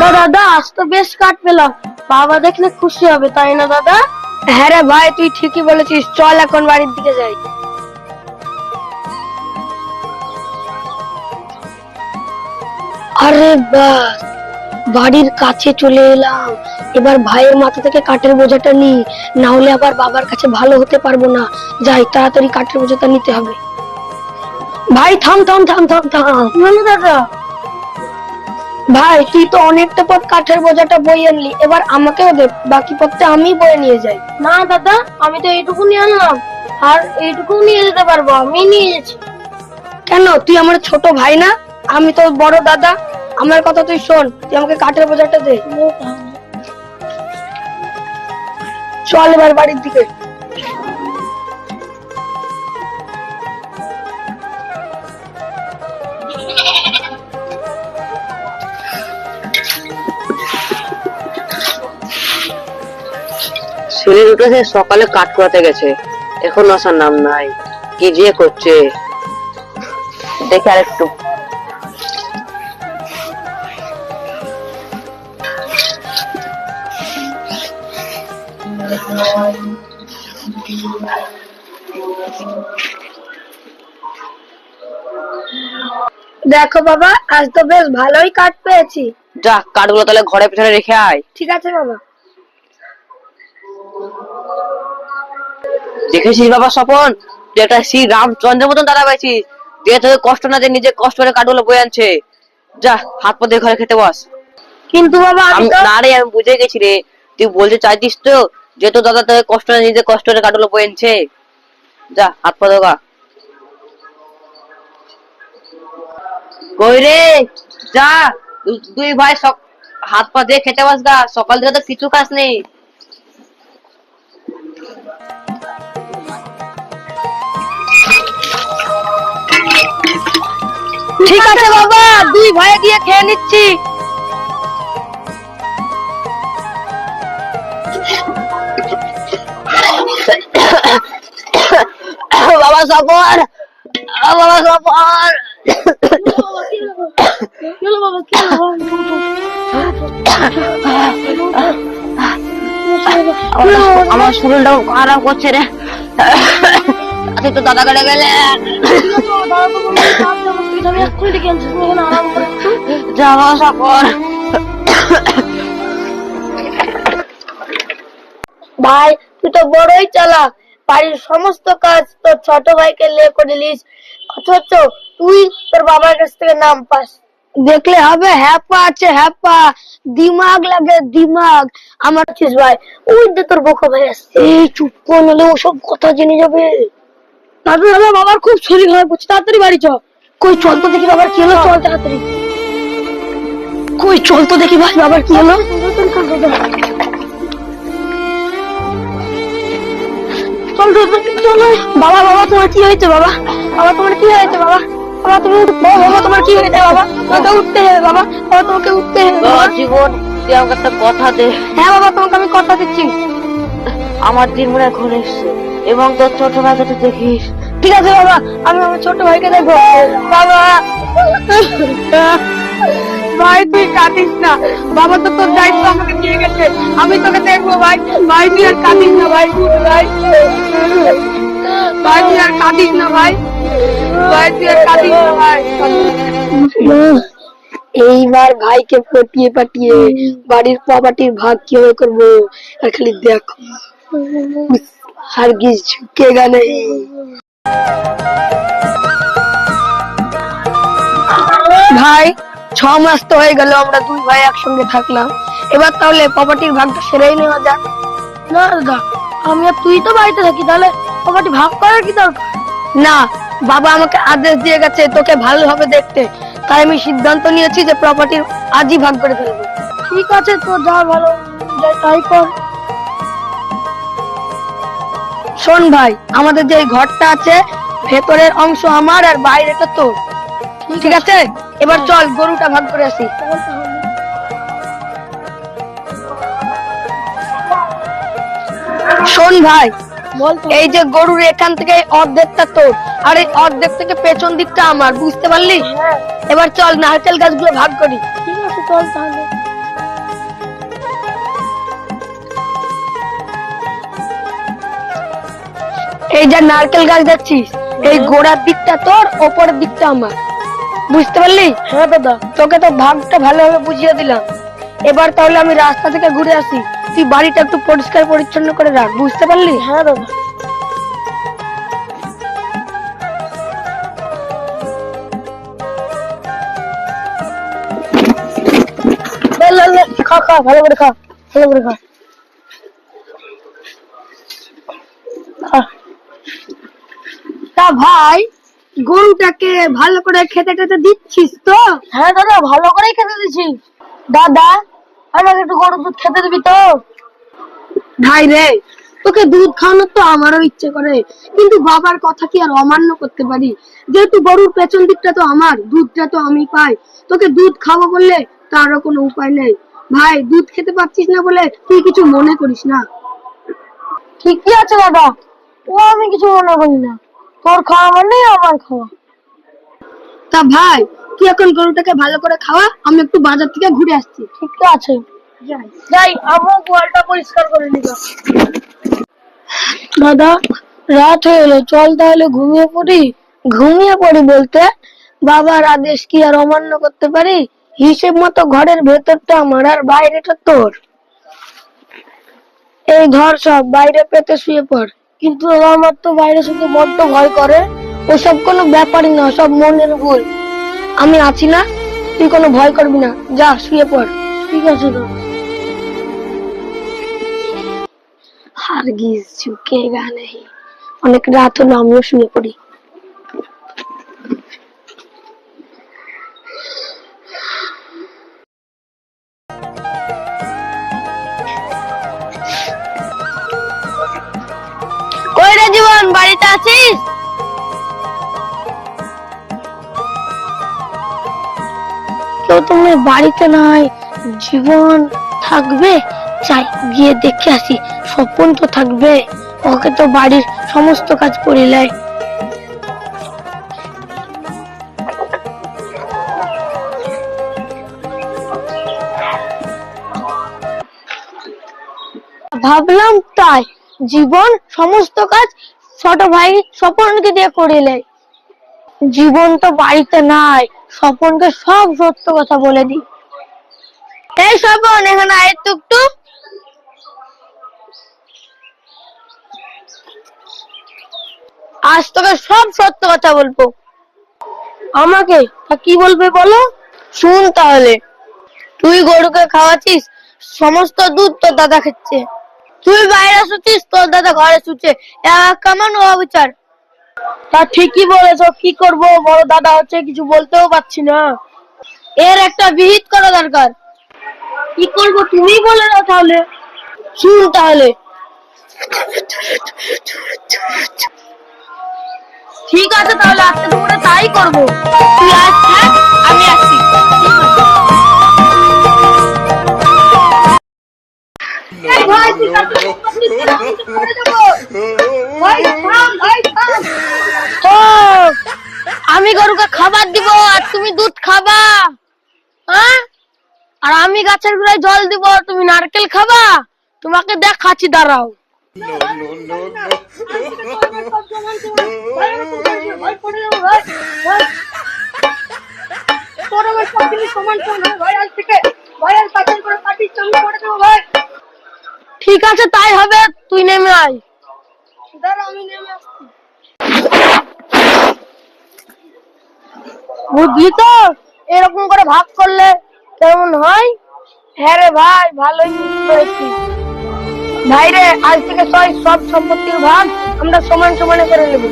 দাদা দাদা আজ তো বেশ কাট পেলাম। বাবা দেখলে খুশি হবে তাই না দাদা? হ্যাঁ রে ভাই তুই ঠিকই বলেছিস। চল এখন বাড়ির দিকে যাই। আরে বাস বাড়ির কাছে চলে এলাম। এবার ভাইয়ের মাথা থেকে কাঠের বোঝাটা নি না হলে আবার বাবার কাছে ভালো হতে পারব না। যাই তাড়াতাড়ি কাঠের বোঝাটা নিতে হবে। ভাই থাম থাম থাম থাম থাম। দাদা। ভাই তুই তো অনেকটা পথ কাঠের বোঝাটা বই আনলি এবার আমাকেও দে বাকি পথটা আমি বয়ে নিয়ে যাই। না দাদা আমি তো এইটুকু নিয়ে আনলাম আর এইটুকু নিয়ে যেতে পারব আমি নিয়ে যাচ্ছি। কেন? তুই আমার ছোট ভাই না? আমি তো বড় দাদা। আমার কথা তুই শোন তুই আমাকে কাঠের বোঝাটা দে। চল এবার বাড়ির দিকে। ছেলে উঠেছে সকালে কাট করাতে গেছে। এখন আসার নাম নাই। কি যে করছে? দেখে আর একটু দেখো বাবা আজ তো বেশ ভালোই কাঠ পেয়েছি। যা কাঠগুলো তাহলে ঘরে পিছনে রেখে আয়। ঠিক আছে বাবা। দেখেছিস বাবা স্বপন? তুই একটা শ্রী রামচন্দ্রের মতন দাদা পাইছিস যে তোকে কষ্ট না দিয়ে নিজে কষ্ট করে কাঠগুলো বয়ে আনছে। যা হাত পা দিয়ে ঘরে খেতে বস। কিন্তু বাবা আমি না রে আমি বুঝে গেছি রে। তুই বলতে চাইছিস তো যে তোর দাদা তোকে কষ্ট না নিজে কষ্ট করে কাঠগুলো বয়ে আনছে। যা হাত পা ধোগা। কই রে? যা দুই ভাই হাত পা দিয়ে খেতে বস গা। সকাল থেকে তো কিছু খাস নেই। ঠিক আছে বাবা, দুই ভাই গিয়ে খেয়ে নিচ্ছি। বাবা সফর বাবা সফর আমার- শরীরটাও খারাপ করছে রে। তুই তো দাদা কেটে গেলে। যা বাবা সফর ভাই তুই তো বড়ই চালা বাড়ির সমস্ত কাজ তোর ছোট ভাইকে লে করে নিস অথচ তুই তোর বাবার কাছ থেকে নাম পাস। দেখলে হবে হ্যাপা আছে হ্যাপা। দিমাগ লাগে দিমাগ। আমার চিস ভাই ওই যে তোর বোকা ভাই আসছে। এই চুপ করে নাহলে ওসব কথা জেনে যাবে। আমার বাবার খুব শরীর খারাপ করছে তাড়াতাড়ি বাড়ি চ। কই চল তো দেখি বাবার কি হলো চল তাড়াতাড়ি। কই চল তো দেখি ভাই বাবার কি হলো। চল চল। বাবা বাবা তোমার কি হয়েছে বাবা? বাবা তোমার কি হয়েছে বাবা? বাবা তুমি বাবা বাবা তোমার কি হয়েছে বাবা? তোমাকে উঠতে হবে বাবা। বাবা তোমাকে উঠতে হবে বাবা। জীবন তুই আমাকে একটা কথা দে। হ্যাঁ বাবা তোমাকে আমি কথা দিচ্ছি। আমার দিন মনে এখন এসছে। এবং তোর ছোট ভাইকে তুই দেখিস। ঠিক আছে, বাবা। আমি আমার ছোট ভাইকে দেখব। বাবা। ভাই, তুই কাঁদিস না। বাবা, তো তোর দায়িত্ব আমাকে দিয়ে গেছে। আমি তোকে দেখব, ভাই। ভাই, তুই আর কাঁদিস না, ভাই। ভাই ভাই, তুই আর কাঁদিস না, ভাই। ভাই, তুই আর কাঁদিস না, ভাই। এইবার ভাইকে পটিয়ে পাটিয়ে বাড়ির প্রপার্টির ভাগ কীভাবে করব? আর খালি দেখো হারগিজ ঝুঁকেগা নেই ভাই ছ মাস তো হয়ে গেল আমরা দুই ভাই একসঙ্গে থাকলাম। এবার তাহলে প্রপার্টির ভাগটা সেরেই নেওয়া যাক। না দাদা আমি আর তুই তো বাড়িতে থাকি তাহলে প্রপার্টি ভাগ করার কি দরকার? না বাবা আমাকে আদেশ দিয়ে গেছে তোকে ভালোভাবে দেখতে। তাই আমি সিদ্ধান্ত নিয়েছি যে প্রপার্টির আজই ভাগ করে ফেলব। ঠিক আছে তো যা ভালো তাই কর। শোন ভাই আমাদের যে ঘরটা আছে ভেতরের অংশ আমার আর বাইরেটা তোর। ঠিক আছে? এবার চল গরুটা ভাগ করে আসি। শোন ভাই এই যে গরুর এখান থেকে অর্ধেকটা তোর আর এই অর্ধেক থেকে পেছন দিকটা আমার বুঝতে পারলি? এবার চল নারকেল গাছগুলো ভাগ করি। ঠিক আছে চল তাহলে। এই যে নারকেল গাছ দেখছিস এই গোড়ার দিকটা তোর ওপরের দিকটা আমার। বুঝতে পারলি? হ্যাঁ দাদা। তোকে তো ভাগটা ভালোভাবে বুঝিয়ে দিলাম। এবার তাহলে আমি রাস্তা থেকে ঘুরে আসি। তুই বাড়িটা একটু পরিষ্কার পরিচ্ছন্ন করে রাখ বুঝতে পারলি? হ্যাঁ দাদা। খা খা ভালো করে খা ভালো করে খা খা। তা ভাই গরুটাকে ভালো করে খেতে টেতে দিচ্ছিস তো? হ্যাঁ দাদা ভালো করেই খেতে দিচ্ছি। দাদা আমাকে একটু গরুর দুধ খেতে দিবি তো? ভাই রে তোকে দুধ খাওয়ানোর তো আমারও ইচ্ছে করে কিন্তু বাবার কথা কি আর অমান্য করতে পারি? যেহেতু গরুর পেছন দিকটা তো আমার দুধটা তো আমি পাই। তোকে দুধ খাওয়া বললে তারও কোনো উপায় নেই। ভাই দুধ খেতে পাচ্ছিস না বলে তুই কিছু মনে করিস না। ঠিকই আছে দাদা ও আমি কিছু মনে করি না। তোর খাওয়া মানে আমার খাওয়া। তা ভাই তুই এখন গরুটাকে ভালো করে খাওয়া আমি একটু বাজার থেকে ঘুরে আসছি। ঠিক আছে। যাই আমার গোয়ালটা পরিষ্কার করে নিব। দাদা রাত হয়ে এলো চল তাহলে ঘুমিয়ে পড়ি। ঘুমিয়ে পড়ি বলতে বাবার আদেশ কি আর অমান্য করতে পারি? হিসেব মতো ঘরের ভেতরটা আমার আর বাইরেটা তোর। এই ধর সব বাইরে পেতে শুয়ে পড়। কিন্তু আমার তো বাইরে শুতে বড্ড ভয় করে। ওসব কোনো ব্যাপারই না সব মনের ভুল। আমি আছি না, তুই কোনো ভয় করবি না। যা, শুয়ে পড়। ঠিক আছে তো? হারগিজ ঝুঁকেগা নেই। অনেক রাত হলো, আমিও শুয়ে পড়ি। আছিস? কেউ তুমি বাড়িতে নাই, জীবন থাকবে? চাই গিয়ে দেখে আসি, স্বপন তো থাকবে। ওকে তো বাড়ির সমস্ত কাজ ভাবলাম তাই, জীবন, সমস্ত কাজ ছোট ভাই স্বপনকে দিয়ে করিলে। জীবন তো বাড়িতে নাই, স্বপনকে সব সত্য কথা বলে দি এই স্বপন, এখানে আয় তো একটু আজ তোকে সব সত্য কথা বলব। আমাকে তা কি বলবে বলো? শুন তাহলে। তুই গরুকে খাওয়াচ্ছিস, সমস্ত দুধ তো দাদা খাচ্ছে। তুই বাইরে শুচ্ছিস? তোর দাদা ঘরে শুচ্ছে। কেমন ও বিচার তা ঠিকই বলেছ কি করব? বড় দাদা হচ্ছে কিছু বলতেও পারছি না। এর একটা বিহিত করা দরকার। কি করব তুমি বলে দাও তাহলে। শুন তাহলে। ঠিক আছে তাহলে আজকে তোমরা তাই করব। তুই আজ থাক আমি আসছি। তুমি দুধ খাবা? হ্যাঁ? আর আমি গাছের গোড়ায় জল দিব তুমি নারকেল খাবা? তোমাকে দেখাচ্ছি, দাঁড়াও। ঠিক আছে, তাই হবে, তুই নেমে আয়। আমি নেমে আসছি। বুঝলি তো? এরকম করে ভাগ করলে কেমন হয়? হ্যাঁ রে ভাই, ভালোই পেরেছি ভাই রে, আজ থেকে সবাই সব সম্পত্তির ভাগ আমরা সমান সমানে করে নেব।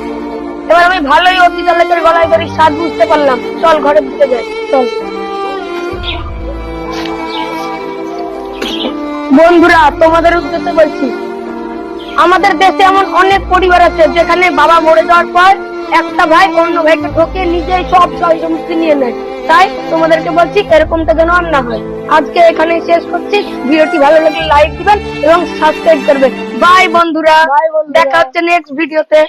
এবার আমি ভালোই অতি চালকের গলায় করে স্বাদ বুঝতে পারলাম। চল ঘরের দিকে যাই, চল। বন্ধুরা, তোমাদের উদ্দেশ্যে বলছি, আমাদের দেশে এমন অনেক পরিবার আছে যেখানে বাবা মরে যাওয়ার পর একটা ভাই অন্য ভাইকে ঢোকে নিজেই সব সয় সম্পত্তি নিয়ে নেয়। তাই তোমাদেরকে বলছি এরকমটা যেন আর না হয়। আজকে এখানে শেষ করছি। ভিডিওটি ভালো লাগলে লাইক দিবেন এবং সাবস্ক্রাইব করবেন। বাই বন্ধুরা। দেখা হচ্ছে নেক্সট ভিডিওতে